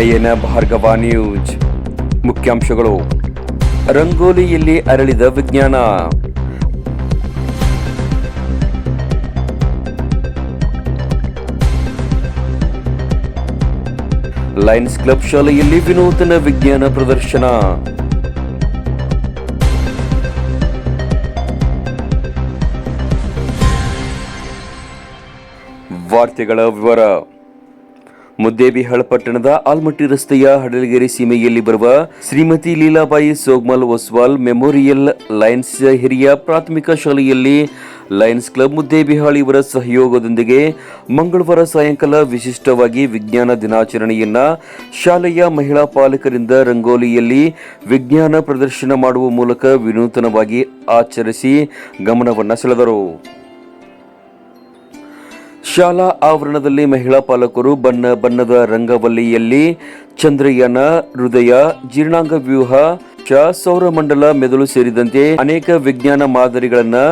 ನಯನ Bhargava news. ಮುಖ್ಯಾಂಶಗಳು. ರಂಗೋಲಿಯಲ್ಲಿ ಅರಳಿದ ವಿಜ್ಞಾನ. ಲಯನ್ಸ್ ಕ್ಲಬ್ ಶಾಲೆಯಲ್ಲಿ ವಿನೂತನ ವಿಜ್ಞಾನ ಪ್ರದರ್ಶನ. ವಾರ್ತೆಗಳ ವಿವರ. ಮುದ್ದೇಬಿಹಾಳ್ ಪಟ್ಟಣದ ಆಲ್ಮಟ್ಟಿ ರಸ್ತೆಯ ಹಡಲಗೆರೆ ಸೀಮೆಯಲ್ಲಿ ಬರುವ ಶ್ರೀಮತಿ ಲೀಲಾಬಾಯಿ ಸೋಗ್ಮಲ್ ಒಸ್ವಾಲ್ ಮೆಮೋರಿಯಲ್ ಲಯನ್ಸ್ ಹಿರಿಯ ಪ್ರಾಥಮಿಕ ಶಾಲೆಯಲ್ಲಿ ಲಯನ್ಸ್ ಕ್ಲಬ್ ಮುದ್ದೇಬಿಹಾಳ್ ಇವರ ಸಹಯೋಗದೊಂದಿಗೆ ಮಂಗಳವಾರ ಸಾಯಂಕಾಲ ವಿಶಿಷ್ಟವಾಗಿ ವಿಜ್ಞಾನ ದಿನಾಚರಣೆಯನ್ನ ಶಾಲೆಯ ಮಹಿಳಾ ಪಾಲಕರಿಂದ ರಂಗೋಲಿಯಲ್ಲಿ ವಿಜ್ಞಾನ ಪ್ರದರ್ಶನ ಮಾಡುವ ಮೂಲಕ ವಿನೂತನವಾಗಿ ಆಚರಿಸಿ ಗಮನವನ್ನ ಸೆಳೆದರು. ಶಾಲಾ ಆವರಣದಲ್ಲಿ ಮಹಿಳಾ ಪಾಲಕರು ಬಣ್ಣ ಬಣ್ಣದ ರಂಗವಲ್ಲಿಯಲ್ಲಿ ಚಂದ್ರಯಾನ, ಹೃದಯ, ಜೀರ್ಣಾಂಗ ವ್ಯೂಹ ಸೌರಮಂಡಲ ಮೆದುಳು ಸೇರಿದಂತೆ ಅನೇಕ ವಿಜ್ಞಾನ ಮಾದರಿಗಳನ್ನು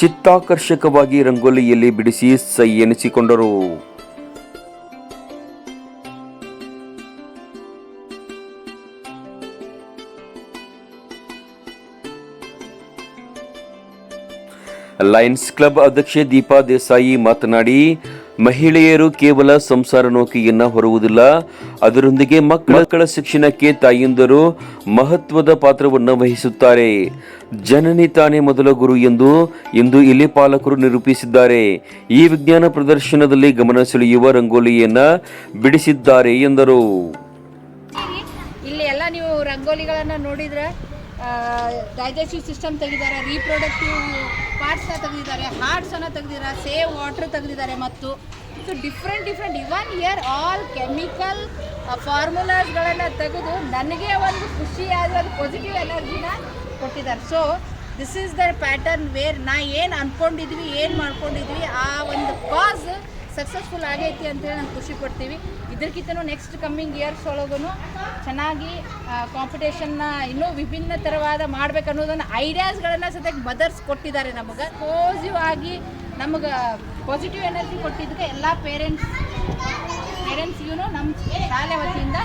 ಚಿತ್ತಾಕರ್ಷಕವಾಗಿ ರಂಗೋಲಿಯಲ್ಲಿ ಬಿಡಿಸಿ ಸೈ ಎನಿಸಿಕೊಂಡರು. ಲಯನ್ಸ್ ಕ್ಲಬ್ ಅಧ್ಯಕ್ಷೆ ದೀಪಾ ದೇಸಾಯಿ ಮಾತನಾಡಿ, ಮಹಿಳೆಯರು ಕೇವಲ ಸಂಸಾರ ನೌಕೆಯನ್ನ ಹೊರುವುದಿಲ್ಲ, ಅದರೊಂದಿಗೆ ಮಕ್ಕಳ ಶಿಕ್ಷಣಕ್ಕೆ ತಾಯಿಯೊಂದರು ಮಹತ್ವದ ಪಾತ್ರವನ್ನು ವಹಿಸುತ್ತಾರೆ. ಜನನಿ ತಾನೇ ಮೊದಲ ಗುರು ಎಂದು ಇಂದು ಇಲ್ಲಿ ಪಾಲಕರು ನಿರೂಪಿಸಿದ್ದಾರೆ. ಈ ವಿಜ್ಞಾನ ಪ್ರದರ್ಶನದಲ್ಲಿ ಗಮನ ಸೆಳೆಯುವ ರಂಗೋಲಿಯನ್ನ ಬಿಡಿಸಿದ್ದಾರೆ ಎಂದರು. ಇಲ್ಲಿ ಎಲ್ಲ ನೀವು ರಂಗೋಲಿಗಳನ್ನು ನೋಡಿದ್ರೆ ಡೈಜೆಸ್ಟಿವ್ ಸಿಸ್ಟಮ್ ತೆಗೆದಾರೆ ರೀಪ್ರೊಡಕ್ಟಿವ್ ಪಾರ್ಟ್ಸ್ನ ತೆಗೆದಿದ್ದಾರೆ ಹಾರ್ಟ್ಸನ್ನು ತೆಗೆದಿದ್ದಾರೆ ಸೇವ್ ವಾಟರ್ ತೆಗೆದಿದ್ದಾರೆ ಮತ್ತು so different different even year all chemical ಫಾರ್ಮುಲಾಸ್ಗಳನ್ನು ತೆಗೆದು ನನಗೆ ಒಂದು ಖುಷಿಯಾದ ಒಂದು ಪಾಸಿಟಿವ್ ಎನರ್ಜಿನ ಕೊಟ್ಟಿದ್ದಾರೆ. So this is the pattern where ನಾ ಏನು ಅಂದ್ಕೊಂಡಿದ್ವಿ ಏನು ಮಾಡ್ಕೊಂಡಿದ್ವಿ, ಆ ಒಂದು ಕಾಸ್ ಸಕ್ಸಸ್ಫುಲ್ ಆಗೈತಿ ಅಂತೇಳಿ ನಾವು ಖುಷಿ ಪಡ್ತೀವಿ. ಇದಕ್ಕಿಂತನೂ ನೆಕ್ಸ್ಟ್ ಕಮ್ಮಿಂಗ್ ಇಯರ್ಸ್ ಒಳಗೂ ಚೆನ್ನಾಗಿ ಕಾಂಪಿಟೇಷನ್ನ ಇನ್ನೂ ವಿಭಿನ್ನ ಥರವಾದ ಮಾಡ್ಬೇಕು ಅನ್ನೋದನ್ನು ಐಡಿಯಾಸ್ಗಳನ್ನು ಸದ್ಯಕ್ಕೆ ಮದರ್ಸ್ ಕೊಟ್ಟಿದ್ದಾರೆ ನಮಗೆ. ಪಾಸಿಟಿವ್ ಆಗಿ ನಮಗೆ ಪಾಸಿಟಿವ್ ಎನರ್ಜಿ ಕೊಟ್ಟಿದ್ದಕ್ಕೆ ಎಲ್ಲ ಪೇರೆಂಟ್ಸ್ ಪೇರೆಂಟ್ಸ್ಗೂ ನಮ್ಮ ಶಾಲೆ ವತಿಯಿಂದ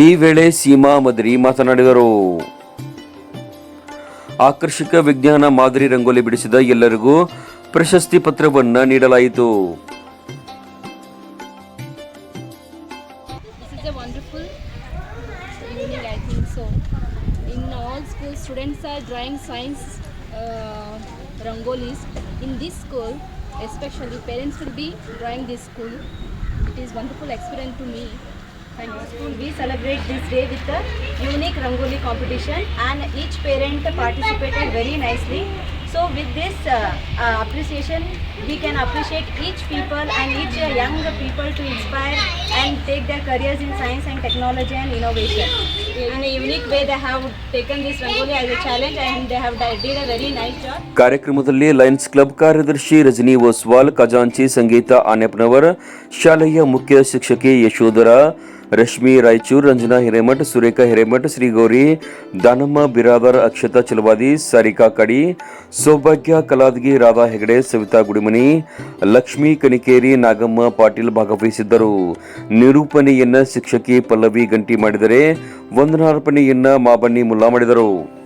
ಈ ವೇಳೆ ಸೀಮಾ ಮದ್ರಿ ಮಾತನಾಡಿದರು. ಆಕರ್ಷಕ ವಿಜ್ಞಾನ ಮಾದರಿ ರಂಗೋಲಿ ಬಿಡಿಸಿದ ಎಲ್ಲರಿಗೂ ಪ್ರಶಸ್ತಿ ಪತ್ರವನ್ನ ನೀಡಲಾಯಿತು students are drawing science uh, rangolis. In this school, especially parents will be drawing this school. Is wonderful experience to me. Thank you. School, we celebrate this day with a unique Rangoli competition and each parent participated very nicely. So with this uh, uh, appreciation, we can appreciate each people and each uh, young people to inspire and take their careers in science and technology and innovation. In a unique way, they have taken this Rangoli as a challenge and they have di- did a very nice job. ಕಾರ್ಯಕ್ರಮದಲ್ಲಿ Lions club ಕಾರ್ಯದರ್ಶಿ ರಜನಿ ಓಸ್ವಾಲ್ ಖಜಾಂಚಿ ಸಂಗೀತ ಆನೆಪ್ನವರ್ ಶಾಲೆಯ ಮುಖ್ಯ ಶಿಕ್ಷಕಿ ಯಶೋಧರ ರಶ್ಮಿ ರಾಯಚೂರ್, ರಂಜನಾ ಹಿರೇಮಠ್, ಸುರೇಖಾ ಹಿರೇಮಠ್, ಶ್ರೀಗೌರಿ, ದಾನಮ್ಮ, ಬಿರಾದರ್, ಅಕ್ಷತಾ, ಚಲವಾದಿ, ಸಾರಿಕಾ ಕಡಿ, ಸೌಭಾಗ್ಯ, ಕಲಾದಗಿ, ರಾಧಾ ಹೆಗಡೆ, ಸವಿತಾ ಗುಡಿಮನಿ, ಲಕ್ಷ್ಮಿ ಕನಿಕೇರಿ, ನಾಗಮ್ಮ ಪಾಟೀಲ್ ಭಾಗವಹಿಸಿದ್ದರು. ನಿರೂಪಣೆಯನ್ನ ಶಿಕ್ಷಕಿ ಪಲ್ಲವಿ ಗಂಟಿ ಮಾಡಿದರೆ, ವಂದನಾರ್ಪಣೆಯನ್ನ ಮಾಬನ್ನಿ ಮುಲ್ಲಾ ಮಾಡಿದರು.